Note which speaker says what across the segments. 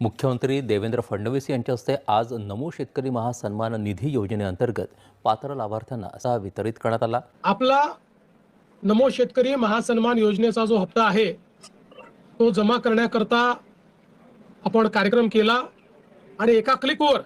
Speaker 1: मुख्यमंत्री देवेंद्र फडणवीस यांच्या हस्ते आज नमो शेतकरी महासन्मान निधी योजनेअंतर्गत पात्र लाभार्थ्यांना असा वितरित करण्यात आला.
Speaker 2: आपला नमो शेतकरी महासन्मान योजनेचा जो हप्ता आहे तो जमा करण्याकरता आपण कार्यक्रम केला आणि एका क्लिकवर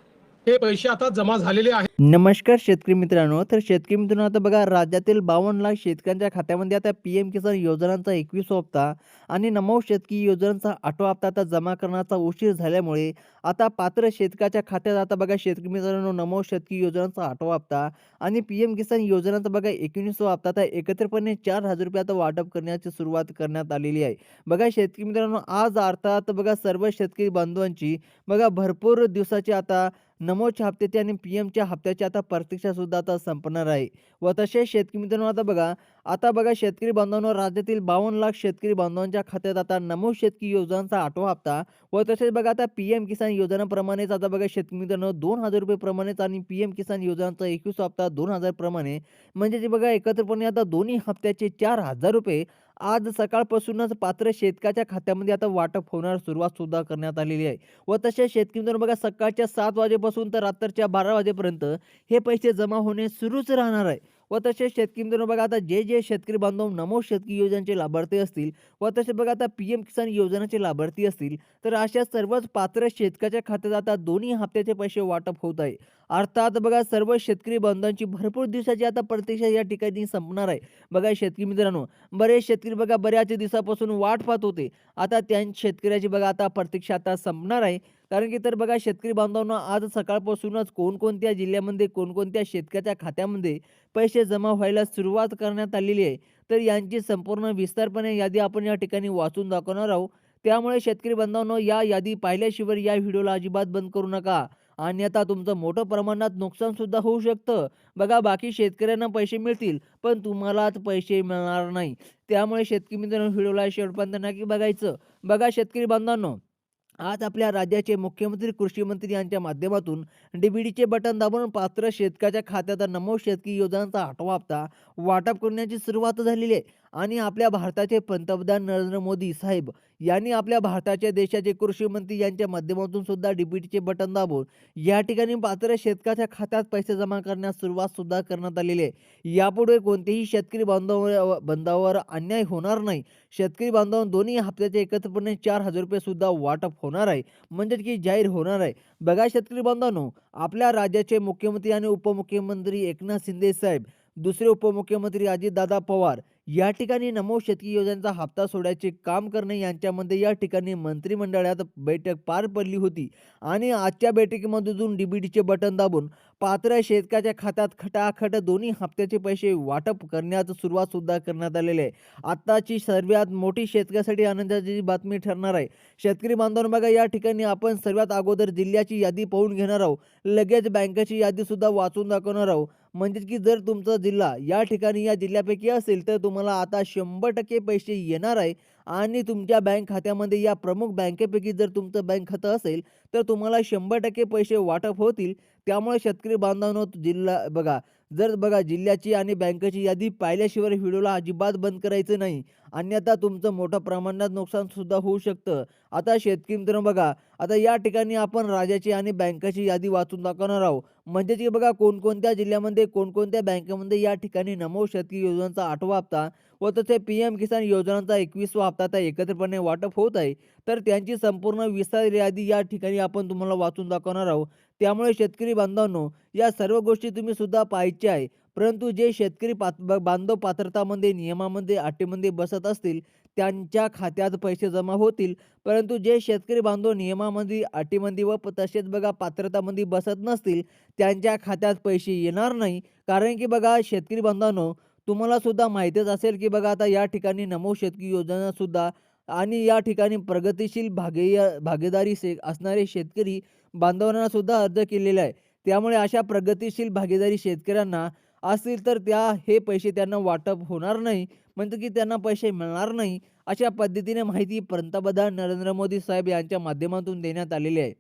Speaker 2: हे पैसे आता जमा झालेले आहेत.
Speaker 3: नमस्कार शेतकरी मित्रांनो तर शेतकरी मित्रांनो आता बघा राज्यातील बावन्न लाख शेतकऱ्यांच्या खात्यामध्ये आता पी एम किसान योजनांचा एकवीस हप्ता आणि नमो शेतकी योजनांचा आठवा हप्ता आता जमा करण्याचा उशीर झाल्यामुळे आता पात्र शेतकऱ्याच्या खात्यात आता बघा शेतकरी मित्रांनो नमो शेतकी योजनांचा आठवा हप्ता आणि पी एम किसान योजनांचा बघा एकोणीसवा हप्ता आता एकत्रपणे चार हजार रुपये आता वाटप करण्याची सुरुवात करण्यात आलेली आहे. बघा शेतकरी मित्रांनो आज अर्थात बघा सर्व शेतकरी बांधवांची बघा भरपूर दिवसाची आता नमोच्या हप्त्याचे आणि पी एमच्या हप्त्याची आता प्रतीक्षासुद्धा आता संपणार आहे. व तसेच शेतकरी मित्रांनो आता बघा आता बघा शेतकरी बांधवांवर राज्यातील बावन्न लाख शेतकरी बांधवांच्या खात्यात आता नमो शेतकरी योजनांचा आठवा हप्ता व तसेच बघा आता पी एम किसान योजनाप्रमाणेच आता बघा शेतकरी मित्रांनो दोन हजार रुपये प्रमाणेच आणि पी एम किसान योजनांचा एकवीस हप्ता दोन हजार प्रमाणे. म्हणजे जे बघा एकत्रपणे आता दोन्ही हप्त्याचे चार हजार रुपये आज सकाळपासूनच पात्र शेतकऱ्याच्या खात्यामध्ये आता वाटप होणार सुरुवात सुद्धा करण्यात आलेली आहे. व तसेच शेतकरी मित्रांनो बघा सकाळच्या सात वाजेपासून तर रात्रीच्या बारा वाजेपर्यंत हे पैसे जमा होणे सुरूच राहणार आहे. व तसेच शेतकरी मित्रांनो बघा आता जे जे शेतकरी बांधव नमो शेतकरी योजनेचे लाभार्थी असतील व तसेच बघा आता पी एम किसान योजनेचे लाभार्थी असतील तर अशा सर्वच पात्र शेतकऱ्याच्या खात्यात आता दोन्ही हप्त्याचे पैसे वाटप होत आहे. अर्थात बघा सर्व शेतकरी बांधवांची भरपूर दिवसाची आता प्रतीक्षा या ठिकाणी संपणार आहे. बघा शेतकरी मित्रांनो बरेच शेतकरी बघा बऱ्याच दिवसापासून वाट पाहत होते. आता त्या शेतकऱ्याची बघा आता प्रतीक्षा आता संपणार आहे. कारण की तर बघा शेतकरी बांधवांना आज सकाळपासूनच कोणकोणत्या जिल्ह्यामध्ये कोणकोणत्या शेतकऱ्याच्या खात्यामध्ये पैसे जमा व्हायला सुरुवात करण्यात आलेली आहे तर यांची संपूर्ण विस्तारपणे यादी आपण या ठिकाणी वाचून दाखवणार आहोत. त्यामुळे शेतकरी बांधवांनो या यादी पाहिल्याशिवाय या व्हिडिओला अजिबात बंद करू नका. आणि आता तुमचं मोठं प्रमाणात नुकसान सुद्धा होऊ शकतं. बघा बाकी शेतकऱ्यांना पैसे मिळतील पण तुम्हालाच पैसे मिळणार नाही. त्यामुळे शेतकरी मित्रांनो व्हिडिओला शेवटपर्यंत नक्की बघायचं. बघा शेतकरी बांधवांनो आज आपल्या राज्याचे मुख्यमंत्री कृषी मंत्री यांच्या माध्यमातून डीबीडीचे बटन दाबून पात्र शेतकऱ्याच्या खात्यात नमो शेतकी योजनांचा आठवा हप्ता वाटप करण्याची सुरुवात झालेली आहे. आणि आपल्या भारताचे पंतप्रधान नरेंद्र मोदी साहेब यांनी आपल्या भारताच्या देशाचे कृषी मंत्री यांच्या माध्यमातून सुद्धा डीबीटीचे बटन दाबून या ठिकाणी पात्र शेतकऱ्याच्या खात्यात पैसे जमा करण्यास सुरुवात सुद्धा करण्यात आलेली आहे. यापुढे कोणतेही शेतकरी बांधव बंधावर अन्याय होणार नाही. शेतकरी बांधव दोन्ही हप्त्याचे एकत्रपणे चार हजार रुपये सुद्धा वाटप होणार आहे. म्हणजेच की जाहीर होणार आहे. बघा शेतकरी बांधवांनो आपल्या राज्याचे मुख्यमंत्री आणि उपमुख्यमंत्री एकनाथ शिंदे साहेब दुसरे उपमुख्यमंत्री अजितदादा पवार या ठिकाणी नमो शेतकी योजनेचा हप्ता सोडायचे काम करणे यांच्यामध्ये या ठिकाणी मंत्रिमंडळात बैठक पार पडली होती आणि आजच्या बैठकीमधून डीबीटीचे बटन दाबून पात्र शेतकऱ्याच्या खात्यात खटाखट दोन्ही हप्त्याचे पैसे वाटप करण्यास सुरुवात सुद्धा करण्यात आलेली आहे. आत्ताची सर्वात मोठी शेतकऱ्यासाठी आनंदाची बातमी ठरणार आहे. शेतकरी बांधवांनो बघा या ठिकाणी आपण सर्वात अगोदर जिल्ह्याची यादी पाहून घेणार आहोत. लगेच बँकेची यादी सुद्धा वाचून दाखवणार आहोत. म्हणजेच की जर तुमचा जिल्हा या ठिकाणी या जिल्ह्यापैकी असेल तर तुम्हाला आता शंभर टक्के पैसे येणार आहे. आणि तुमच्या बँक खात्यामध्ये या प्रमुख बँकेपैकी जर तुमचं बँक खातं असेल तर तुम्हाला शंभर टक्के पैसे वाटप होतील. त्यामुळे शेतकरी बांधवांनो जिल्हा बघा जर बघा जिल्ह्याची आणि बँकेची यादी पाहिल्याशिवाय व्हिडिओला अजिबात बंद करायचं नाही. अन्यथा तुमचं मोठ्या प्रमाणात नुकसानसुद्धा होऊ शकतं. आता शेतकरी मित्रांनो बघा आता या ठिकाणी आपण राज्याची आणि बँकेची यादी वाचून दाखवणार आहोत. म्हणजेच की बघा कोणकोणत्या जिल्ह्यामध्ये कोणकोणत्या बँकेमध्ये या ठिकाणी नमो शेतकरी योजनांचा आठवा हप्ता व तसे पी एम किसान योजनांचा एकवीसवा हप्ता आता एकत्रपणे वाटप होत आहे. तर त्यांची संपूर्ण विस्तार यादी या ठिकाणी आपण तुम्हाला वाचून दाखवणार आहोत. त्यामुळे शेतकरी बांधवांनो या सर्व गोष्टी तुम्ही सुद्धा पाहायच्या आहे. परंतु जे शेतकरी पात ब- बांधव पात्रतामध्ये नियमामध्ये अटीमध्ये बसत असतील त्यांच्या खात्यात पैसे जमा होतील. परंतु जे शेतकरी बांधव नियमामध्ये अटीमध्ये व तसेच बघा पात्रतामध्ये बसत नसतील त्यांच्या खात्यात पैसे येणार नाही. कारण की बघा शेतकरी बांधवांनो तुम्हाला सुद्धा माहितीच असेल की बघा आता या ठिकाणी नमो शेतकरी योजना सुद्धा आणि या ठिकाणी प्रगतिशील भागे भागीदारी से असणारे शेतकरी बांधवांना सुद्धा अर्ज केलेला आहे. त्यामुळे अशा प्रगतीशील भागीदारी शेतकऱ्यांना असतील तर त्या हे पैसे त्यांना वाटप होणार नाही. म्हणतं की त्यांना पैसे मिळणार नाही अशा पद्धतीने माहिती पंतप्रधान नरेंद्र मोदी साहेब यांच्या माध्यमातून देण्यात आलेली आहे.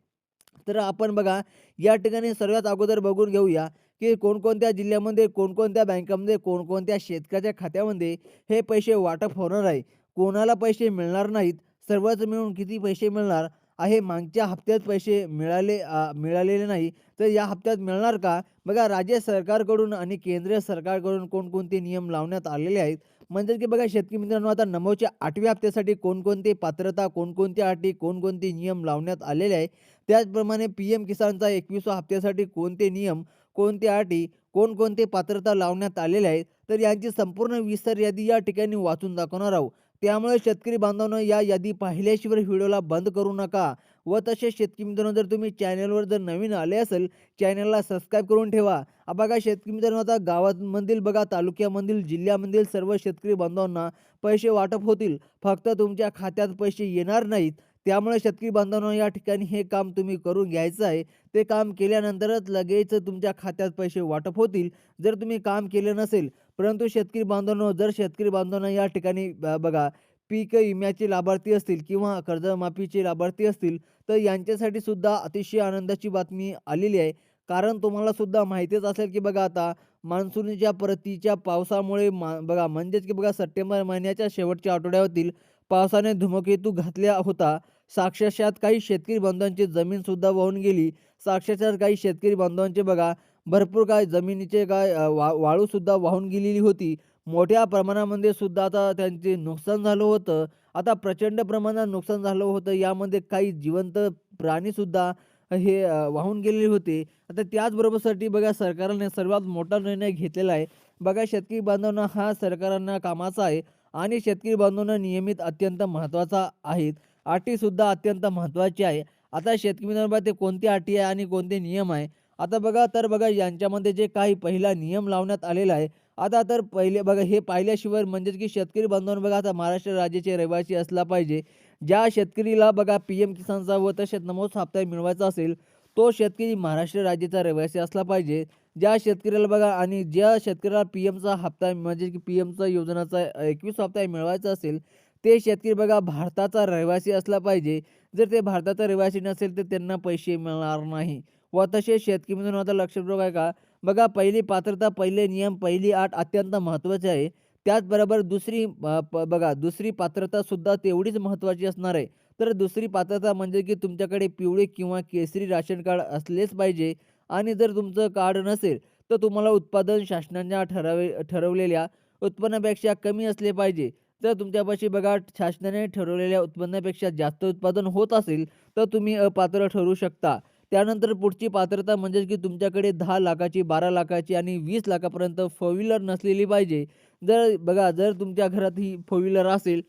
Speaker 3: तर आपण बघा या ठिकाणी सर्वात अगोदर बघून घेऊया की कोणकोणत्या जिल्ह्यामध्ये कोणकोणत्या बँकामध्ये कोणकोणत्या शेतकऱ्याच्या खात्यामध्ये हे पैसे वाटप होणार आहे. कोणाला पैसे मिळणार नाहीत सर्वच मिळून किती पैसे मिळणार? आहे मागच्या हप्त्यात पैसे मिळाले मिळालेले नाही तर या हप्त्यात मिळणार का? बघा राज्य सरकारकडून आणि केंद्रीय सरकारकडून कोणकोणते नियम लावण्यात आलेले आहेत? म्हणजे की बघा शेतकरी मित्रांनो आता नमोच्या आठव्या हप्त्यासाठी कोणकोणती पात्रता कोणकोणत्या अटी कोणकोणते नियम लावण्यात आलेले आहे? त्याचप्रमाणे पी एम किसानचा एकविसवा हप्त्यासाठी कोणते नियम कोणत्या अटी कोणकोणते पात्रता लावण्यात आलेले आहेत? तर यांची संपूर्ण विस्तार यादी या ठिकाणी वाचून दाखवणार आहोत. त्यामुळे शेतकरी बांधवांनो या यादी पाहिल्याशिवाय व्हिडिओला बंद करू नका. व तसेच शेतकरी मित्रांनो जर तुम्ही चॅनलवर जर नवीन आले असेल चॅनलला सबस्क्राईब करून ठेवा. बघा शेतकरी मित्रांनो आता गावामधील बघा तालुक्यामधील जिल्ह्यामधील सर्व शेतकरी बांधवांना पैसे वाटप होतील. फक्त तुमच्या खात्यात पैसे येणार नाहीत. त्यामुळे शेतकरी बांधवांना या ठिकाणी हे काम तुम्ही करून घ्यायचं आहे. ते काम केल्यानंतरच लगेच तुमच्या खात्यात पैसे वाटप होतील. जर तुम्ही काम केलं नसेल परंतु शेतकरी बांधवांनो जर शेतकरी बांधवांना या ठिकाणी ब- बघा पीक विम्याचे लाभार्थी असतील किंवा कर्जमाफीचे लाभार्थी असतील तर यांच्यासाठी सुद्धा अतिशय आनंदाची बातमी आलेली आहे. कारण तुम्हाला सुद्धा माहितीच असेल की बघा आता मान्सूनच्या परतीच्या पावसामुळे मा बघा म्हणजेच की बघा सप्टेंबर महिन्याच्या शेवटच्या आठवड्यातील पावसाने धुमकेतू घातला होता. साक्षात काही शेतकरी बांधवांची जमीनसुद्धा वाहून गेली. साक्षात काही शेतकरी बांधवांचे बघा भरपूर काय जमिनीचे काय वा वाळूसुद्धा वाहून गेलेली होती. मोठ्या प्रमाणामध्ये सुद्धा आता त्यांचे नुकसान झालं होतं. आता प्रचंड प्रमाणात नुकसान झालं होतं. यामध्ये काही जिवंत प्राणीसुद्धा हे वाहून गेलेले होते. आता त्याचबरोबरसाठी बघा सरकारने सर्वात मोठा निर्णय घेतलेला आहे. बघा शेतकरी बांधवांना हा सरकारांना कामाचा आहे आणि शेतकरी बांधवांना नियमित अत्यंत महत्त्वाचा आहेत. अटीसुद्धा अत्यंत महत्त्वाची आहे. आता शेतकरी मित्रांनो ते कोणती अटी आहे आणि कोणते नियम आहे? आता बघा तर बघा यांच्यामध्ये जे काही पहिला नियम लावण्यात आलेला आहे आता तर पहिले बघा हे पाहिल्याशिवाय म्हणजेच की शेतकरी बांधवांना बघा आता महाराष्ट्र राज्याचे रहिवासी असला पाहिजे. ज्या शेतकरीला बघा पी एम किसानचा व तसेच नमोच हप्ता मिळवायचा असेल तो शेतकरी महाराष्ट्र राज्याचा रहिवासी असला पाहिजे. ज्या शेतकऱ्याला बघा आणि ज्या शेतकऱ्याला पी एमचा हप्ता म्हणजे की पी एमचा योजनाचा एकवीस हप्ता मिळवायचा असेल ते शेतकरी बघा भारताचा रहिवासी असला पाहिजे. जर ते भारताचा रहिवासी नसेल तर त्यांना पैसे मिळणार नाही. व तसेच शेतकीमधून म्हणून आता लक्षात आहे का बघा पहिली पात्रता पहिले नियम पहिली आठ अत्यंत महत्त्वाची आहे. त्याचबरोबर दुसरी प- बघा दुसरी पात्रतासुद्धा तेवढीच महत्त्वाची असणार आहे. तर दुसरी पात्रता म्हणजे की तुमच्याकडे पिवळे किंवा केसरी राशन कार्ड असलेच पाहिजे. आणि जर तुमचं कार्ड नसेल तर तुम्हाला उत्पादन शासनाच्या ठरावे ठरवलेल्या उत्पन्नापेक्षा कमी असले पाहिजे. जर तुमच्यापाशी बघा शासनाने ठरवलेल्या उत्पन्नापेक्षा जास्त उत्पादन होत असेल तर तुम्ही अपात्र ठरू शकता. त्यानंतर पुढची पात्रता म्हणजे की तुमच्याकडे दहा लाखाची बारा लाखाची आणि वीस लाखापर्यंत फोर व्हीलर नसलेली पाहिजे. जर बघा जर तुमच्या घरात ही फोर व्हीलर असेल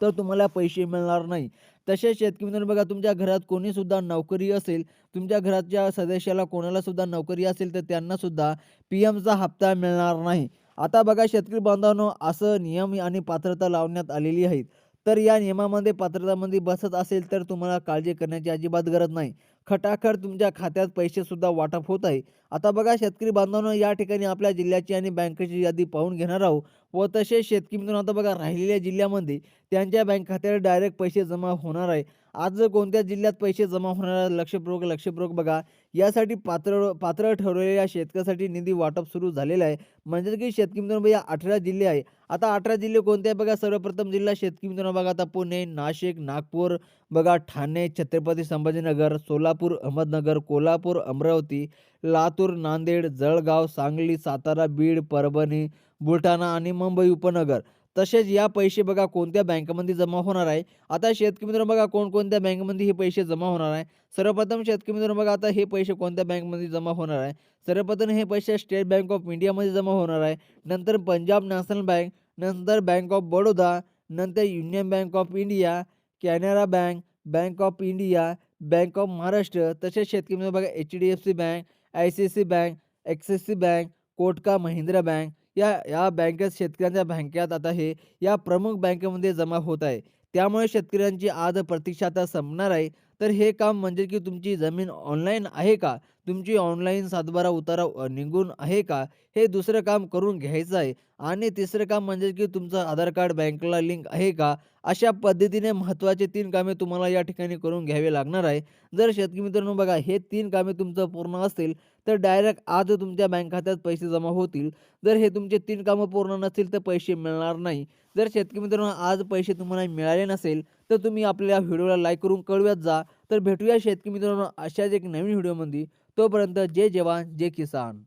Speaker 3: तर तुम्हाला पैसे मिळणार नाही. तसेच शेतकरी मित्रांनो बघा तुमच्या घरात कोणीसुद्धा नोकरी असेल तुमच्या घराच्या सदस्याला कोणालासुद्धा नोकरी असेल तर त्यांनासुद्धा पी एमचा हप्ता मिळणार नाही. आता बघा शेतकरी बांधवांनो असं नियम आणि पात्रता लावण्यात आलेली आहेत. तर या नियमामध्ये पात्रतामध्ये बसत असेल तर तुम्हाला काळजी करण्याची अजिबात गरज नाही. खटाखट तुमच्या खात्यात पैसेसुद्धा वाटप होत आहे. आता बघा शेतकरी बांधवांनो या ठिकाणी आपल्या जिल्ह्याची आणि बँकेची यादी पाहून घेणार आहोत. व तसेच शेतकरी मित्रांनो आता बघा राहिलेल्या जिल्ह्यामध्ये त्यांच्या बँक खात्यावर डायरेक्ट पैसे जमा होणार आहे. आज जर कोणत्या जिल्ह्यात पैसे जमा होणार लक्षपूर्वक लक्षपूर्वक बघा. यासाठी पात्र पात्र ठरवलेल्या शेतकऱ्यासाठी निधी वाटप सुरू झालेलं आहे. म्हणजे की शेतकरी मित्रांनो या अठरा जिल्हे आहे. आता अठरा जिल्हे कोणते आहे बघा सर्वप्रथम जिल्हा शेतकरी मित्रांनो बघा आता पुणे नाशिक नागपूर बघा ठाणे छत्रपती संभाजीनगर सोलापूर अहमदनगर कोल्हापूर अमरावती लातूर नांदेड जळगाव सांगली सातारा बीड परभणी बुलढाणा आणि मुंबई उपनगर. तसेच या पैसे बघा कोणत्या बँकेमध्ये जमा होणार आहे. आता शेतकरी मित्रांनो बघा कोणकोणत्या बँकेमध्ये हे पैसे जमा होणार आहे. सर्वप्रथम शेतकरी मित्रांनो बघा आता हे पैसे कोणत्या बँकमध्ये जमा होणार आहे. सर्वप्रथम हे पैसे स्टेट बँक ऑफ इंडियामध्ये जमा होणार आहे. नंतर पंजाब नॅशनल बँक नंतर बँक ऑफ बडोदा नंतर union bank of India Canara bank bank of India bank of Maharashtra तसेच शेतकरी मित्रांनो बघा H D F C bank I C C bank Axis C bank कोटका Mahindra bank या या बँकेत शेतकऱ्यांच्या बँकेत आता हे या प्रमुख बँकेमध्ये जमा होत आहे. त्यामुळे शेतकऱ्यांची आज प्रतीक्षा आता संपणार आहे. तर हे काम म्हणजे की तुमची जमीन ऑनलाईन आहे का? तुमची ऑनलाईन सातबारा उतारा निघून आहे का? हे दुसरं काम करून घ्यायचं आहे. आणि तिसरं काम म्हणजे की तुमचं आधार कार्ड बँकला लिंक आहे का? अशा पद्धतीने महत्त्वाचे तीन कामे तुम्हाला या ठिकाणी करून घ्यावे लागणार आहे. जर शेतकरी मित्रांनो बघा हे तीन कामे तुमचं पूर्ण असतील तर डायरेक्ट आज तुमच्या बँक खात्यात पैसे जमा होतील. जर हे तुमचे तीन कामं पूर्ण नसतील तर पैसे मिळणार नाही. जर शेतकरी मित्रांनो आज पैसे तुम्हाला मिळाले नसेल तर तुम्ही आपल्या व्हिडिओला लाईक करून कळूयात जा. तर भेटूया शेतकरी मित्रांनो अशाच एक नवीन व्हिडिओमध्ये. तोपर्यंत जय जवान जय किसान.